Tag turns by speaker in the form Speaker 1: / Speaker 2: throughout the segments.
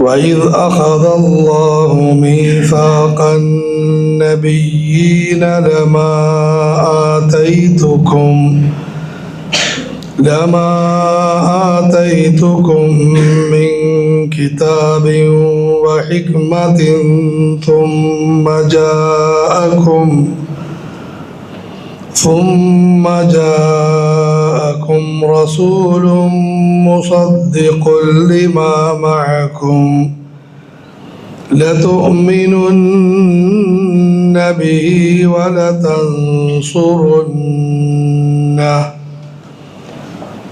Speaker 1: وإذ أخذ الله ميثاق النبيين لما آتيتكم لما آتيتكم من كتاب وحكمة ثم جاءكم ثم جاءكم رسول مصدق لما معكم لتؤمنن به ولتنصرنه.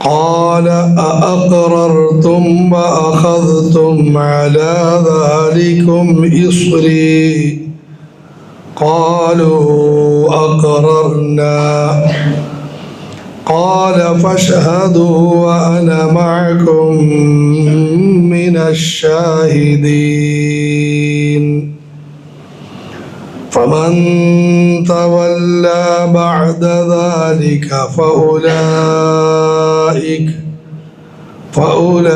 Speaker 1: قال أأقررتم وأخذتم على ذلكم إصري. قالوا أقررنا. قال فاشهدوا وأنا معكم من الشاهدين. فمن تولى بعد ذلك فأولئك فأولئك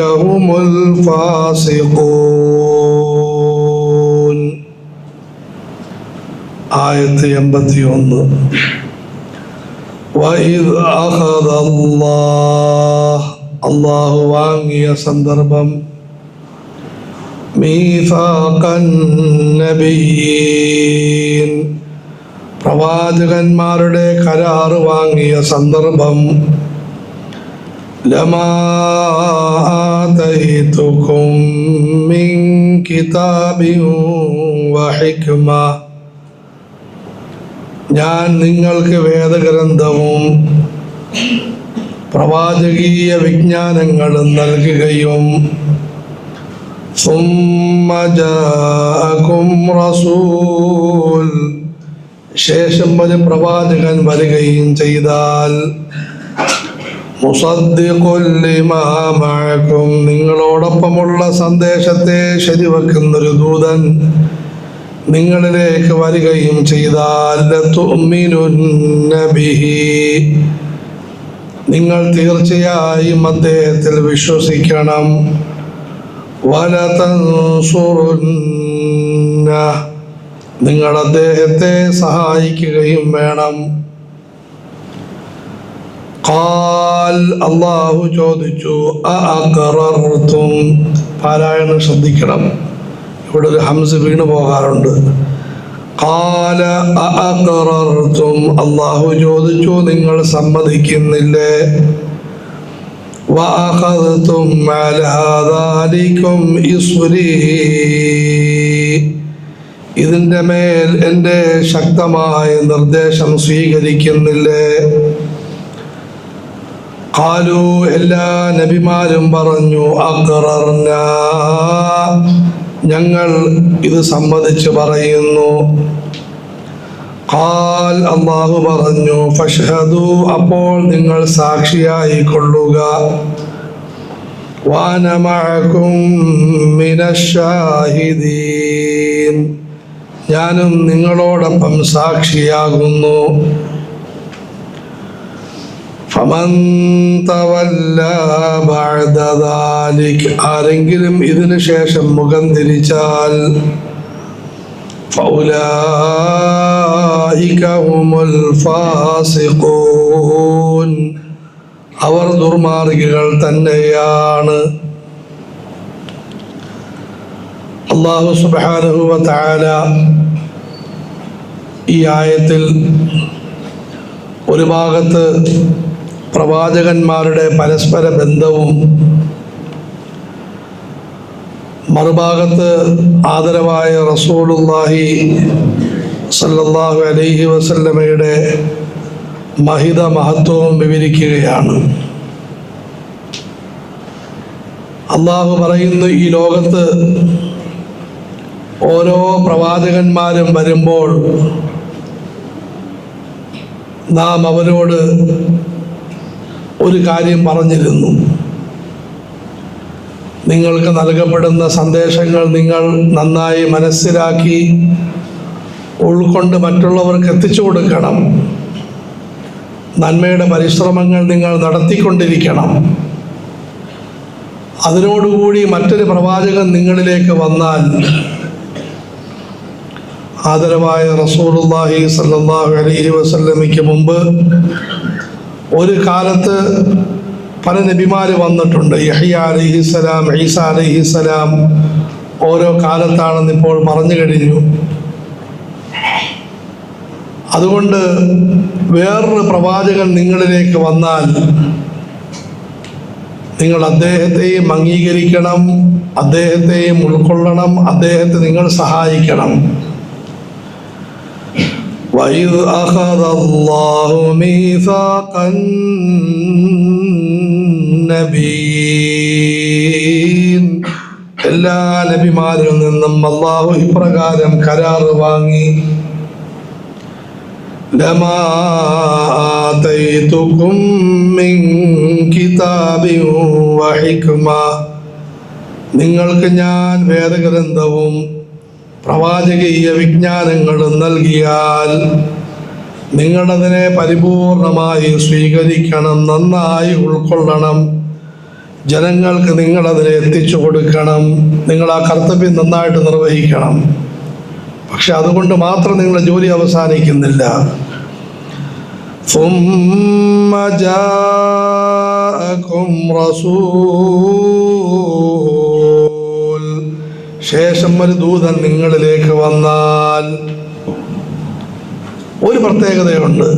Speaker 1: هم الفاسقون. ആയത്ത് എൺപത്തി ഒന്ന് അള്ളാഹു വാങ്ങിയ സന്ദർഭം പ്രവാചകന്മാരുടെ കരാറ് വാങ്ങിയ സന്ദർഭം ലമാ ആതൈതുകും മിൻ കിതാബിൻ വഹിക്മ ഞാൻ നിങ്ങൾക്ക് വേദഗ്രന്ഥവും പ്രവാചകീയ വിജ്ഞാനങ്ങളും നൽകുകയും റസൂൽ. ശേഷം ഒരു പ്രവാചകൻ വരികയും ചെയ്താൽ മുസദ്ദിഖുല്ലിമാക്കും നിങ്ങളോടൊപ്പമുള്ള സന്ദേശത്തെ ശരിവെക്കുന്നൊരു ദൂതൻ നിങ്ങളിലേക്ക് വരികയും ചെയ്താൽ നിങ്ങൾ തീർച്ചയായും അദ്ദേഹത്തിൽ വിശ്വസിക്കണം. വലതൻസുറുന്ന നിങ്ങൾ അദ്ദേഹത്തെ സഹായിക്കുകയും വേണം. അള്ളാഹു ചോദിച്ചു പാരായണം ശ്രദ്ധിക്കണം. ഇവിടെ ഒരു ഹംസ് വീണു പോകാറുണ്ട്. കാല അഅഖറർതും അള്ളാഹു ചോദിച്ചു നിങ്ങൾ സമ്മതിക്കുന്നില്ലേ? വഅഖദതും ഇതിന്റെ മേൽ എന്റെ ശക്തമായ നിർദ്ദേശം സ്വീകരിക്കുന്നില്ലേ? കാലു എല്ലാ നബിമാരും പറഞ്ഞു അക്റർന ഞങ്ങൾ ഇത് സംബന്ധിച്ച് പറയുന്നു. ഖാൽ അള്ളാഹു പറഞ്ഞു ഫഷ്ഹദു അപ്പോൾ നിങ്ങൾ സാക്ഷിയായി കൊള്ളുക ഞാനും നിങ്ങളോടൊപ്പം സാക്ഷിയാകുന്നു. ആരെങ്കിലും ഇതിനു ശേഷം മുഖം തിരിച്ചാൽ ഫാസിഖൂൻ. അവർ ദുർമാർഗികൾ തന്നെയാണ്. അള്ളാഹു സുബാനുഭവ താല ഈ ആയത്തിൽ ഒരു ഭാഗത്ത് പ്രവാചകന്മാരുടെ പരസ്പര ബന്ധവും മറുഭാഗത്ത് ആദരവായ റസൂലുള്ളാഹി സല്ലല്ലാഹു അലൈഹി വസല്ലമയുടെ മഹിത മഹത്വവും വിവരിക്കുകയാണ്. അള്ളാഹു പറയുന്നു ഈ ലോകത്ത് ഓരോ പ്രവാചകന്മാരും വരുമ്പോൾ നാം അവരോട് ഒരു കാര്യം പറഞ്ഞിരുന്നു. നിങ്ങൾക്ക് നൽകപ്പെടുന്ന സന്ദേശങ്ങൾ നിങ്ങൾ നന്നായി മനസ്സിലാക്കി ഉൾക്കൊണ്ട് മറ്റുള്ളവർക്ക് എത്തിച്ചു കൊടുക്കണം. നന്മയുടെ പരിശ്രമങ്ങൾ നിങ്ങൾ നടത്തിക്കൊണ്ടിരിക്കണം. അതിനോടുകൂടി മറ്റൊരു പ്രവാചകൻ നിങ്ങളിലേക്ക് വന്നാൽ ആദരവായ റസൂലുള്ളാഹി സല്ലാഹു അലൈഹി വസല്ലമയ്ക്ക് മുമ്പ് ഒരു കാലത്ത് പല നബിമാര് വന്നിട്ടുണ്ട്. യഹിയ അലൈഹിസ്സലാം ഈസ അലൈഹിസ്സലാം ഓരോ കാലത്താണെന്ന് ഇപ്പോൾ പറഞ്ഞു കഴിഞ്ഞു. അതുകൊണ്ട് വേറൊരു പ്രവാചകൻ നിങ്ങളിലേക്ക് വന്നാൽ നിങ്ങൾ അദ്ദേഹത്തെയും അംഗീകരിക്കണം അദ്ദേഹത്തെയും ഉൾക്കൊള്ളണം അദ്ദേഹത്തെ നിങ്ങൾ സഹായിക്കണം. وإذ أخذ الله ميثاق النبيين എല്ലാ നബിമാരിൽ നിന്നും അള്ളാഹു ഇപ്രകാരം കരാറ് വാങ്ങി لما آتيتكم من كتاب وحكمة നിങ്ങൾക്ക് ഞാൻ വേദഗ്രന്ഥവും പ്രവാചകീയ വിജ്ഞാനങ്ങളും നൽകിയാൽ നിങ്ങളതിനെ പരിപൂർണമായി സ്വീകരിക്കണം നന്നായി ഉൾക്കൊള്ളണം ജനങ്ങൾക്ക് നിങ്ങളതിനെ എത്തിച്ചു കൊടുക്കണം നിങ്ങൾ ആ കർത്തവ്യം നന്നായിട്ട് നിർവഹിക്കണം പക്ഷെ അതുകൊണ്ട് മാത്രം നിങ്ങളുടെ ജോലി അവസാനിക്കുന്നില്ല ثم جاءكم رسول ശേഷം ഒരു ദൂതൻ നിങ്ങളിലേക്ക് വന്നാൽ ഒരു പ്രത്യേകതയുണ്ട്.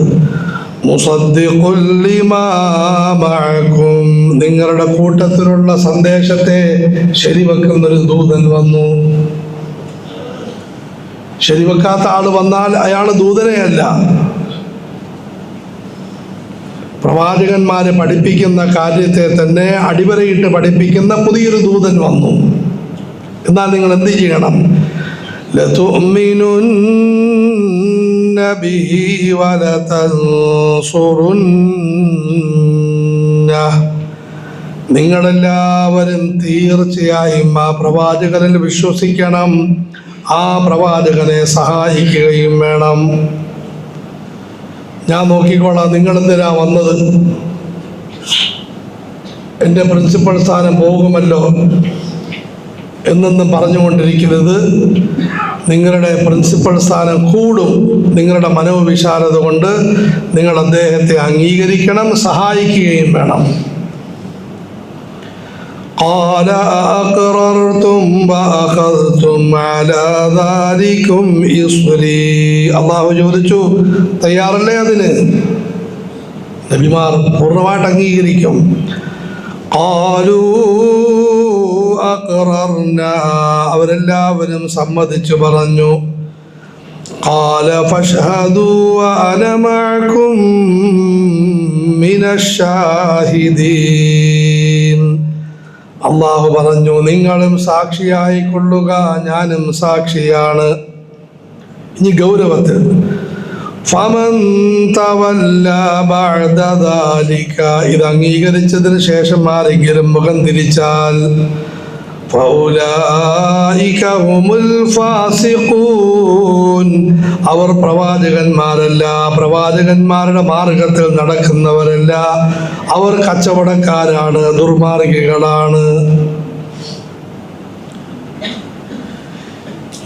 Speaker 1: നിങ്ങളുടെ കൂട്ടത്തിലുള്ള സന്ദേശത്തെ ശരിവെക്കുന്ന ഒരു ദൂതൻ വന്നു. ശരിവെക്കാത്ത ആൾ വന്നാൽ അയാൾ ദൂതനെയല്ല. പ്രവാചകന്മാരെ പഠിപ്പിക്കുന്ന കാര്യത്തെ തന്നെ അടിവരയിട്ട് പഠിപ്പിക്കുന്ന പുതിയൊരു ദൂതൻ വന്നു. എന്നാൽ നിങ്ങൾ എന്ത് ചെയ്യണം لتؤمنن به ولتنصرنه നിങ്ങളെല്ലാവരും തീർച്ചയായും ആ പ്രവാചകനിൽ വിശ്വസിക്കണം ആ പ്രവാചകനെ സഹായിക്കുകയും വേണം ഞാൻ നോക്കിക്കോളാം നിങ്ങൾ എന്തിനാ വന്നത് എൻ്റെ പ്രിൻസിപ്പൽ സ്ഥാനം പോകുമല്ലോ എന്നൊന്നും പറഞ്ഞുകൊണ്ടിരിക്കരുത് നിങ്ങളുടെ പ്രിൻസിപ്പൽ സ്ഥാനം കൂടും നിങ്ങളുടെ മനോവിശാലത കൊണ്ട് നിങ്ങൾ അദ്ദേഹത്തെ അംഗീകരിക്കണം സഹായിക്കുകയും വേണം قال أقررتم وأخذتم على ذلكم إصري അള്ളാഹു ചോദിച്ചു തയ്യാറല്ലേ അതിന് നബിമാർ പൂർണ്ണമായിട്ട് അംഗീകരിക്കും قالوا أقررنا അവരെല്ലാവരും സമ്മതിച്ചു പറഞ്ഞു قال فاشهدوا وأنا معكم من الشاهدين അള്ളാഹു പറഞ്ഞു നിങ്ങളും സാക്ഷിയായി കൊള്ളുക ഞാനും സാക്ഷിയാണ് ഇനി ഗൗരവത്തിൽ ഫമൻ തവല്ല ബഅദ ദാലിക ഇത് അംഗീകരിച്ചതിന് ശേഷം ആരെങ്കിലും മുഖം തിരിച്ചാൽ ഫൗലായിക ഹുമുൽ ഫാസിഖൂൻ അവർ പ്രവാചകന്മാരല്ല പ്രവാചകന്മാരുടെ മാർഗത്തിൽ നടക്കുന്നവരല്ല. അവർ കച്ചവടക്കാരാണ് ദുർമാർഗികളാണ്.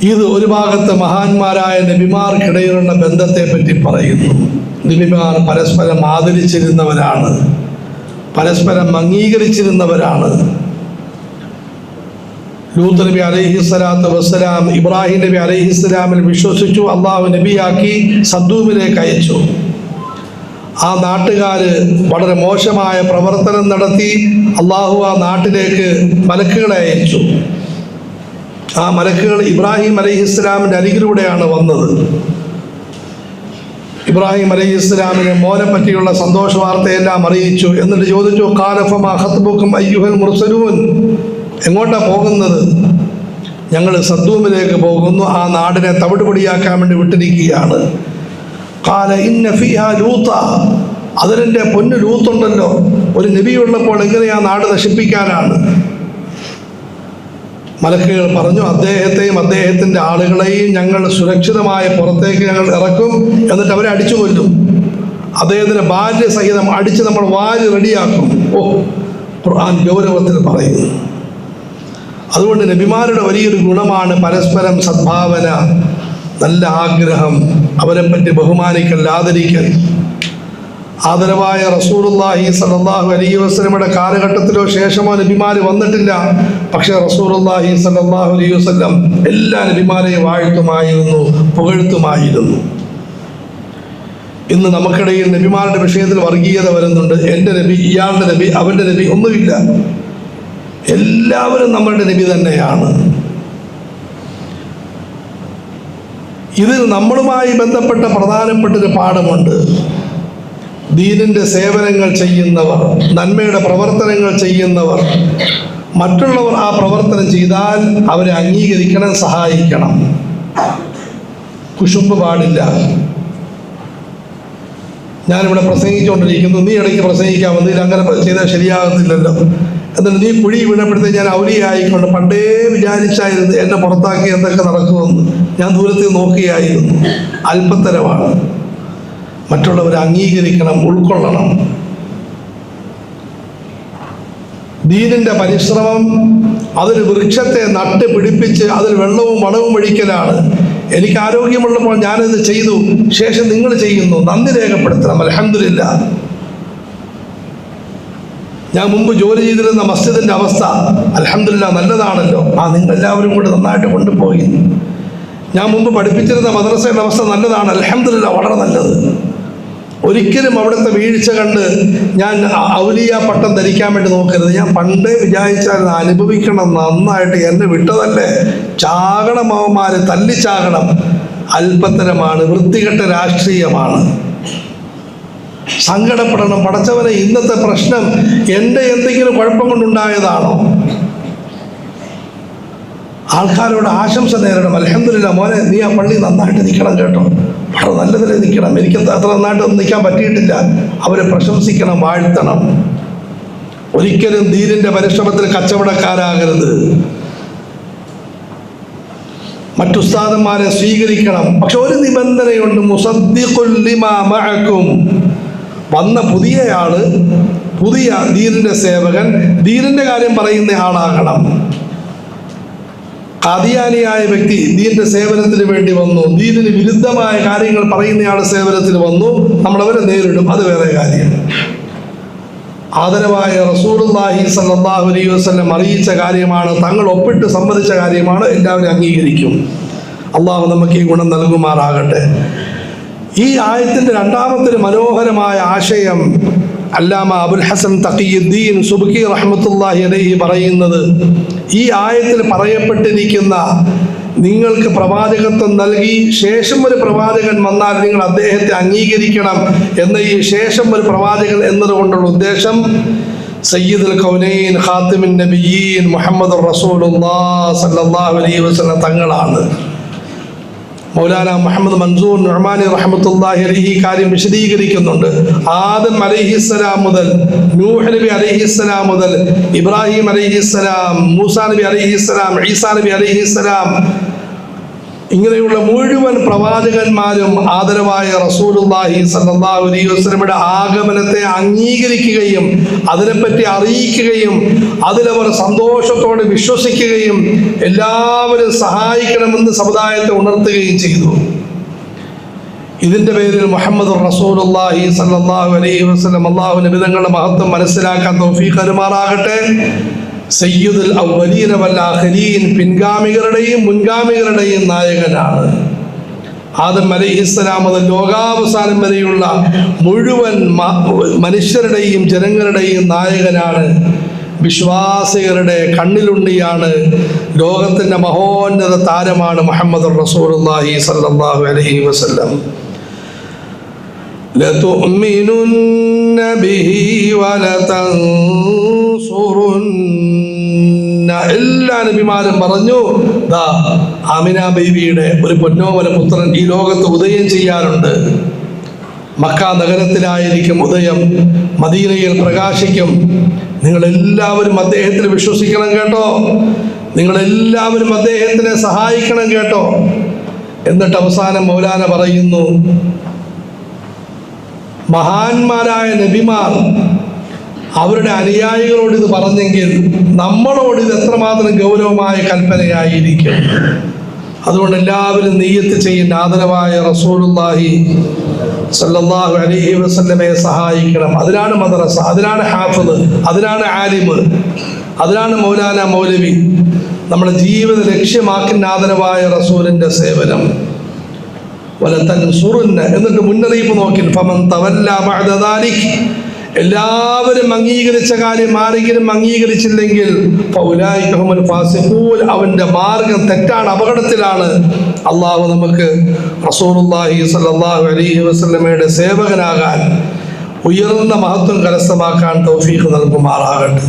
Speaker 1: ഇത് ഒരു ഭാഗത്ത് മഹാന്മാരായ നബിമാർക്കിടയിലുള്ള ബന്ധത്തെ പറ്റി പറയുന്നു. നബിമാർ പരസ്പരം ആദരിച്ചിരുന്നവരാണ്. പരസ്പരം അംഗീകരിച്ചിരുന്നവരാണ്. ലൂത്ത് നബി അലൈഹി സ്വലാത്തു വസ്സലാം ഇബ്രാഹിം നബി അലൈഹി സ്വലാമിൽ വിശ്വസിച്ചു അള്ളാഹു നബിയാക്കി സദ്ദൂമിലേക്ക് അയച്ചു. ആ നാട്ടുകാർ വളരെ മോശമായ പ്രവർത്തനം നടത്തി അള്ളാഹു ആ നാട്ടിലേക്ക് മലക്കുകളെ അയച്ചു. ആ മലക്കുകൾ ഇബ്രാഹിം അലൈഹി ഇസ്ലാമിന്റെ അരികിലൂടെയാണ് വന്നത്. ഇബ്രാഹിം അലൈഹി ഇസ്ലാമിന് മോനെ പറ്റിയുള്ള സന്തോഷ വാർത്തയെല്ലാം അറിയിച്ചു. എന്നിട്ട് ചോദിച്ചു കാലഫമ ഹത്ബുക്കും അയ്യുഹൽ മുർസലൂൻ? എങ്ങോട്ടാ പോകുന്നത്? ഞങ്ങൾ സദ്ദൂമിലേക്ക് പോകുന്നു. ആ നാടിനെ തവിടുപൊടിയാക്കാൻ വേണ്ടി വിട്ടിരിക്കുകയാണ്. കാല ഇന്ന ലൂത്ത. അതിലെന്റെ പൊന്നു ലൂത്തുണ്ടല്ലോ. ഒരു നബിയുള്ളപ്പോൾ എങ്ങനെയാ നാട് നശിപ്പിക്കാനാണ്? മലക്കുകൾ പറഞ്ഞു അദ്ദേഹത്തെയും അദ്ദേഹത്തിന്റെ ആളുകളെയും ഞങ്ങൾ സുരക്ഷിതമായ പുറത്തേക്ക് ഞങ്ങൾ ഇറക്കും എന്നിട്ട് അവരെ അടിച്ചു കൊല്ലും. അദ്ദേഹത്തിന്റെ ഭാര്യ സഹിതം അടിച്ച് നമ്മൾ വാരി റെഡിയാക്കും. ഓ ഖുർആൻ ഗൗരവത്തിൽ പറയുന്നു. അതുകൊണ്ട് നബിമാരുടെ വലിയൊരു ഗുണമാണ് പരസ്പരം സദ്ഭാവന നല്ല ആഗ്രഹം അവരെപ്പറ്റി ബഹുമാനിക്കൽ ആദരിക്കൽ. ആദരവായ റസൂറുല്ലാഹി സല്ലല്ലാഹു അലൈഹി വസ്ലമയുടെ കാലഘട്ടത്തിലോ ശേഷമോ നബിമാർ വന്നിട്ടില്ല. പക്ഷേ റസൂറുല്ലാഹി സല്ലല്ലാഹു അലൈഹി വസ്ലം എല്ലാ നബിമാരെയും വാഴ്ത്തുമായിരുന്നു പുകഴ്ത്തുമായിരുന്നു. ഇന്ന് നമുക്കിടയിൽ നബിമാരുടെ വിഷയത്തിൽ വർഗീയത വരുന്നുണ്ട്. എന്റെ നബി ഇയാളുടെ നബി അവന്റെ നബി ഒന്നുമില്ല. എല്ലാവരും നമ്മളുടെ നബി തന്നെയാണ്. ഇതിൽ നമ്മളുമായി ബന്ധപ്പെട്ട പ്രധാനപ്പെട്ടൊരു പാഠമുണ്ട്. ദീനിന്റെ സേവനങ്ങൾ ചെയ്യുന്നവർ നന്മയുടെ പ്രവർത്തനങ്ങൾ ചെയ്യുന്നവർ മറ്റുള്ളവർ ആ പ്രവർത്തനം ചെയ്താൽ അവരെ അംഗീകരിക്കണം സഹായിക്കണം. കുശുമ്പ് പാടില്ല. ഞാനിവിടെ പ്രസംഗിച്ചുകൊണ്ടിരിക്കുന്നു. നീ ഇടയ്ക്ക് പ്രസംഗിക്കാമെന്ന് അങ്ങനെ ചെയ്താൽ ശരിയാകത്തില്ലല്ലോ. എന്നിട്ട് നീ കുഴി വീണപ്പോഴത്തെ ഞാൻ ഔലിയായിക്കൊണ്ട് പണ്ടേ വിചാരിച്ചായിരുന്നു എന്നെ പുറത്താക്കി എന്തൊക്കെ നടക്കുമെന്ന്. ഞാൻ ദൂരത്തിൽ നോക്കിയായിരുന്നു. അല്പത്തരമാണ്. മറ്റുള്ളവർ അംഗീകരിക്കണം ഉൾക്കൊള്ളണം. ദീനിന്റെ പരിശ്രമം അതിൽ വൃക്ഷത്തെ നട്ട് പിടിപ്പിച്ച് അതിൽ വെള്ളവും വളവും ഒഴിക്കലാണ്. എനിക്ക് ആരോഗ്യമുള്ളപ്പോൾ ഞാനിത് ചെയ്തു. ശേഷം നിങ്ങൾ ചെയ്യുന്നു. നന്ദി രേഖപ്പെടുത്തണം. അലഹമില്ല ഞാൻ മുമ്പ് ജോലി ചെയ്തിരുന്ന മസ്ജിദിന്റെ അവസ്ഥ അലഹമില്ല നല്ലതാണല്ലോ. ആ നിങ്ങൾ എല്ലാവരും കൂടെ നന്നായിട്ട് കൊണ്ടുപോയി. ഞാൻ മുമ്പ് പഠിപ്പിച്ചിരുന്ന മദ്രസയുടെ അവസ്ഥ നല്ലതാണ്. അലഹമില്ല വളരെ നല്ലത്. ഒരിക്കലും അവിടുത്തെ വീഴ്ച കണ്ട് ഞാൻ ഔലിയ പട്ടം ധരിക്കാൻ വേണ്ടി നോക്കരുത്. ഞാൻ പണ്ടേ വിചാരിച്ചാൽ അനുഭവിക്കണം. നന്നായിട്ട് എന്നെ വിട്ടതല്ലേ? ചാകണം അവന്മാര് തല്ലിച്ചാകണം. അല്പത്തരമാണ് വൃത്തികെട്ട രാഷ്ട്രീയമാണ്. സങ്കടപ്പെടണം. പടച്ചവനെ ഇന്നത്തെ പ്രശ്നം എന്റെ എന്തെങ്കിലും കുഴപ്പം കൊണ്ടുണ്ടായതാണോ? ആൾക്കാരോട് ആശംസ നേരിടണം അലഹമില്ല മോനെ നീ ആ പള്ളി നന്നായിട്ട് നിൽക്കണം കേട്ടോ. വളരെ നല്ലതിൽ നിൽക്കണം. എനിക്ക് അത്ര നന്നായിട്ടൊന്നും നിൽക്കാൻ പറ്റിയിട്ടില്ല. അവരെ പ്രശംസിക്കണം വാഴ്ത്തണം. ഒരിക്കലും ധീരന്റെ പരിശ്രമത്തിൽ കച്ചവടക്കാരാകരുത്. മറ്റുസ്താദന്മാരെ സ്വീകരിക്കണം. പക്ഷെ ഒരു നിബന്ധനയുണ്ട്. മുസദ്ദിഖുൽ ലിമാ മഅക്കും. വന്ന പുതിയയാൾ പുതിയ ധീരന്റെ സേവകൻ ധീരന്റെ കാര്യം പറയുന്ന ആളാകണം. കാതിയാനിയായ വ്യക്തി ദീന്റെ സേവനത്തിന് വേണ്ടി വന്നു. ദീനിന് വിരുദ്ധമായ കാര്യങ്ങൾ പറയുന്നയാൾ സേവനത്തിന് വന്നു. നമ്മളവരെ നേരിടും. അത് വേറെ കാര്യം. ആദരവായ റസൂലുള്ളാഹി സല്ലാഹു അലൈഹി വസല്ലം അറിയിച്ച കാര്യമാണ് തങ്ങൾ ഒപ്പിട്ട് സമ്മതിച്ച കാര്യമാണ് എല്ലാവരും അംഗീകരിക്കും. അള്ളാഹു നമുക്ക് ഈ ഗുണം നൽകുമാറാകട്ടെ. ഈ ആയത്തിന്റെ രണ്ടാമത്തെ മനോഹരമായ ആശയം അല്ലാമ അബുൽ ഹസൻ തഖിയുദ്ദീൻ സുബുക്കി റഹ്മത്തുള്ളാഹി അലൈഹി പറയുന്നത് ഈ ആയത്തിൽ പറയപ്പെട്ടിരിക്കുന്ന നിങ്ങൾക്ക് പ്രവാചകത്വം നൽകി ശേഷം ഒരു പ്രവാചകൻ വന്നാൽ നിങ്ങൾ അദ്ദേഹത്തെ അംഗീകരിക്കണം എന്ന ഈ ശേഷം ഒരു പ്രവാചകൻ എന്നതുകൊണ്ടുള്ള ഉദ്ദേശം സയ്യിദുൽ കൗനൈൻ ഖാത്തിമിൻ നബിയീൻ മുഹമ്മദ് റസൂലുള്ളാഹി സല്ലല്ലാഹു അലൈഹി വസല്ലം തങ്ങളാണ്. മൗലാന മുഹമ്മദ് മൻസൂർ നുഹ്മാനി റഹ്മത്തുള്ളാഹി അലഹി കാര്യം വിശദീകരിക്കുന്നുണ്ട്. ആദം അലൈഹിസ്സലാം മുതൽ നൂഹ് നബി അലൈഹിസ്സലാം മുതൽ ഇബ്രാഹിം അലൈഹിസ്സലാം മൂസാ നബി അലൈഹിസ്സലാം ഈസാ നബി അലൈഹിസ്സലാം ഇങ്ങനെയുള്ള മുഴുവൻ പ്രവാചകന്മാരും ആദരവായ റസൂലുള്ളാഹി സല്ലല്ലാഹു അലൈഹി വസല്ലമയുടെ ആഗമനത്തെ അംഗീകരിക്കുകയും അതിനെപ്പറ്റി അറിയിക്കുകയും അതിലവർ സന്തോഷത്തോടെ വിശ്വസിക്കുകയും എല്ലാവരും സഹായിക്കണമെന്ന് സമുദായത്തെ ഉണർത്തുകയും ചെയ്തു. ഇതിന്റെ പേരിൽ മുഹമ്മദ് റസൂലുള്ളാഹി സല്ലല്ലാഹു അലൈഹി വസല്ലം അള്ളാഹു നബിതങ്ങളുടെ മഹത്വം മനസ്സിലാക്കാൻ തൗഫീഖ് അനുമാറാകട്ടെ. സയ്യിദുൽ അവലീന വൽ ആഖിരീൻ പിൻഗാമികളുടെയും മുൻഗാമികളുടെയും നായകനാണ് ആദം അലൈഹിസ്സലാം മുതൽ ലോകാവസാനം വരെയുള്ള മുഴുവൻ മ- മനുഷ്യരുടെയും ജനങ്ങളുടെയും നായകനാണ് വിശ്വാസികളുടെ കണ്ണിലുണ്ടിയാണ് ലോകത്തിന്റെ മഹോന്നത താരമാണ് മുഹമ്മദ് റസൂലുള്ളാഹി സല്ലല്ലാഹു അലൈഹി വസല്ലം لتؤمنن به ولتنصرن എല്ലാ നബിമാരും പറഞ്ഞു ദാ ആമിന ബീവിയുടെ ഒരു പൊന്നോമന പുത്രൻ ഈ ലോകത്ത് ഉദയം ചെയ്യാറുണ്ട്. മക്ക നഗരത്തിലായിരിക്കും ഉദയം മദീനയിൽ പ്രകാശിക്കും. നിങ്ങൾ എല്ലാവരും അദ്ദേഹത്തിൽ വിശ്വസിക്കണം കേട്ടോ. നിങ്ങൾ എല്ലാവരും അദ്ദേഹത്തിനെ സഹായിക്കണം കേട്ടോ. എന്നിട്ട് അവസാനം മൗലാന പറയുന്നു മഹാന്മാരായ നബിമാർ അവരുടെ അനുയായികളോട് ഇത് പറഞ്ഞെങ്കിൽ നമ്മളോട് ഇത് എത്രമാത്രം ഗൗരവമായ കൽപ്പനയായിരിക്കും. അതുകൊണ്ട് എല്ലാവരും നെയ്യത്ത് ചെയ്യുന്ന ആദരവായ റസൂലുല്ലാഹി സല്ലല്ലാഹു അലൈഹി വസല്ലമയെ സഹായിക്കണം. അതിനാണ് മദ്രസ അതിനാണ് ഹാഫിദ് അതിനാണ് ആലിമ് അതിനാണ് മൗലാന മൗലവി. നമ്മുടെ ജീവിത ലക്ഷ്യമാക്കുന്ന ആദരവായ റസൂലിന്റെ സേവനം. വലത്തൻസുറുന്ന എന്നിട്ട് മുന്നറിയിപ്പ് നോക്കി ഫമൻ തവല്ല ബഅദ എല്ലാവരും അംഗീകരിച്ച കാര്യം ആരെങ്കിലും അംഗീകരിച്ചില്ലെങ്കിൽ അവന്റെ മാർഗം തെറ്റാണ് അപകടത്തിലാണ്. അള്ളാഹു നമുക്ക് അലൈഹി വസല്ലമയുടെ സേവകനാകാൻ ഉയർന്ന മഹത്വം കരസ്ഥമാക്കാൻ തൗഫീഖ് നൽകുമാറാകട്ടെ.